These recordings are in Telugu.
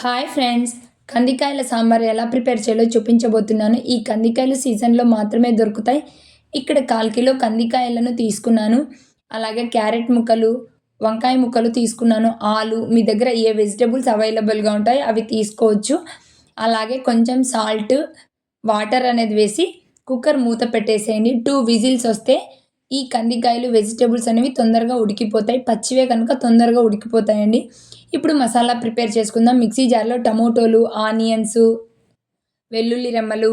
Hi friends. కందికాయల సాంబార్ ఎలా ప్రిపేర్ చేయాలో చూపించబోతున్నాను. ఈ కందికాయలు సీజన్లో మాత్రమే దొరుకుతాయి. ఇక్కడ కాల్ కిలో కందికాయలను తీసుకున్నాను. అలాగే క్యారెట్ ముక్కలు వంకాయ ముక్కలు తీసుకున్నాను. ఆలు మీ దగ్గర ఏ వెజిటబుల్స్ అవైలబుల్గా ఉంటాయి అవి తీసుకోవచ్చు. అలాగే కొంచెం సాల్ట్ వాటర్ అనేది వేసి కుక్కర్ మూత పెట్టేసేయండి. టూ విజిల్స్ వస్తే ఈ కందికాయలు వెజిటేబుల్స్ అనేవి తొందరగా ఉడికిపోతాయి. పచ్చివే కనుక తొందరగా ఉడికిపోతాయండి. ఇప్పుడు మసాలా ప్రిపేర్ చేసుకుందాం. మిక్సీ జార్లో టమోటోలు ఆనియన్స్ వెల్లుల్లి రెమ్మలు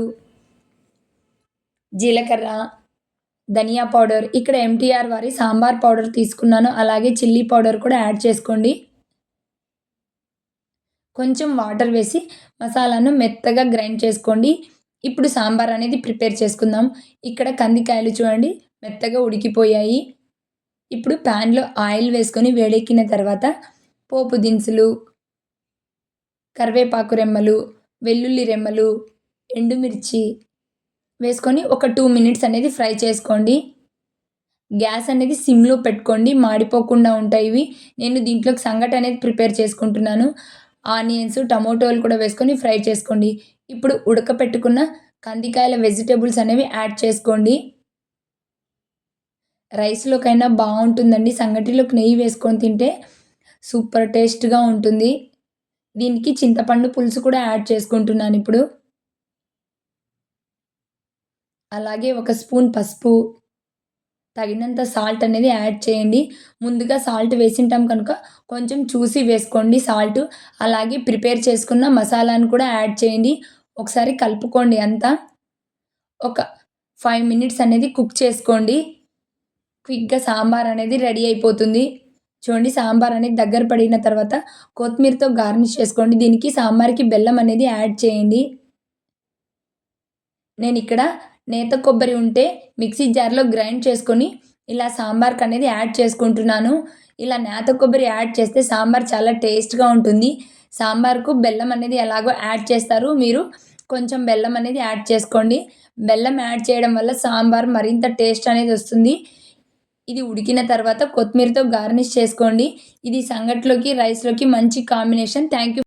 జీలకర్ర ధనియా పౌడర్. ఇక్కడ ఎంటీఆర్ వారి సాంబార్ పౌడర్ తీసుకున్నాను. అలాగే చిల్లీ పౌడర్ కూడా యాడ్ చేసుకోండి. కొంచెం వాటర్ వేసి మసాలాను మెత్తగా గ్రైండ్ చేసుకోండి. ఇప్పుడు సాంబార్ అనేది ప్రిపేర్ చేసుకుందాం. ఇక్కడ కందికాయలు చూడండి మెత్తగా ఉడికిపోయాయి. ఇప్పుడు ప్యాన్లో ఆయిల్ వేసుకొని వేడెక్కిన తర్వాత పోపు దినుసులు కరివేపాకు రెమ్మలు వెల్లుల్లి రెమ్మలు ఎండుమిర్చి వేసుకొని ఒక టూ మినిట్స్ అనేది ఫ్రై చేసుకోండి. గ్యాస్ అనేది సిమ్లో పెట్టుకోండి మాడిపోకుండా ఉంటాయి ఇవి. నేను దీంట్లోకి సంగటి అనేది ప్రిపేర్ చేసుకుంటున్నాను. ఆనియన్స్ టమోటోలు కూడా వేసుకొని ఫ్రై చేసుకోండి. ఇప్పుడు ఉడకపెట్టుకున్న కందికాయల వెజిటేబుల్స్ అనేవి యాడ్ చేసుకోండి. రైస్లోకైనా బాగుంటుందండి. సంగటిలోకి నెయ్యి వేసుకొని తింటే సూపర్ టేస్ట్గా ఉంటుంది. దీనికి చింతపండు పులుసు కూడా యాడ్ చేసుకుంటున్నాను ఇప్పుడు. అలాగే ఒక స్పూన్ పసుపు. తగినంత సాల్ట్ అనేది యాడ్ చేయండి. ముందుగా సాల్ట్ వేసింటాం కనుక కొంచెం చూసి వేసుకోండి సాల్ట్ అలాగే ప్రిపేర్ చేసుకున్న మసాలాను కూడా యాడ్ చేయండి. ఒకసారి కలుపుకోండి అంతా. ఒక ఫైవ్ మినిట్స్ అనేది కుక్ చేసుకోండి. క్విక్గా సాంబార్ అనేది రెడీ అయిపోతుంది. చూడండి సాంబార్ అనేది దగ్గర పడిన తర్వాత కొత్తిమీరతో గార్నిష్ చేసుకోండి. దీనికి సాంబార్కి బెల్లం అనేది యాడ్ చేయండి. నేను ఇక్కడ నేత కొబ్బరి ఉంటే మిక్సీ జార్లో గ్రైండ్ చేసుకొని ఇలా సాంబార్కి అనేది యాడ్ చేసుకుంటున్నాను. ఇలా నేత కొబ్బరి యాడ్ చేస్తే సాంబార్ చాలా టేస్ట్గా ఉంటుంది. సాంబార్కు బెల్లం అనేది ఎలాగో యాడ్ చేస్తారు మీరు. కొంచెం బెల్లం అనేది యాడ్ చేసుకోండి. బెల్లం యాడ్ చేయడం వల్ల సాంబార్ మరింత టేస్ట్ అనేది వస్తుంది. ఇది ఉడికిన తర్వాత కొత్తిమీరతో గార్నిష్ చేసుకోండి. ఇది సంగట్లోకి రైస్లోకి మంచి కాంబినేషన్. Thank you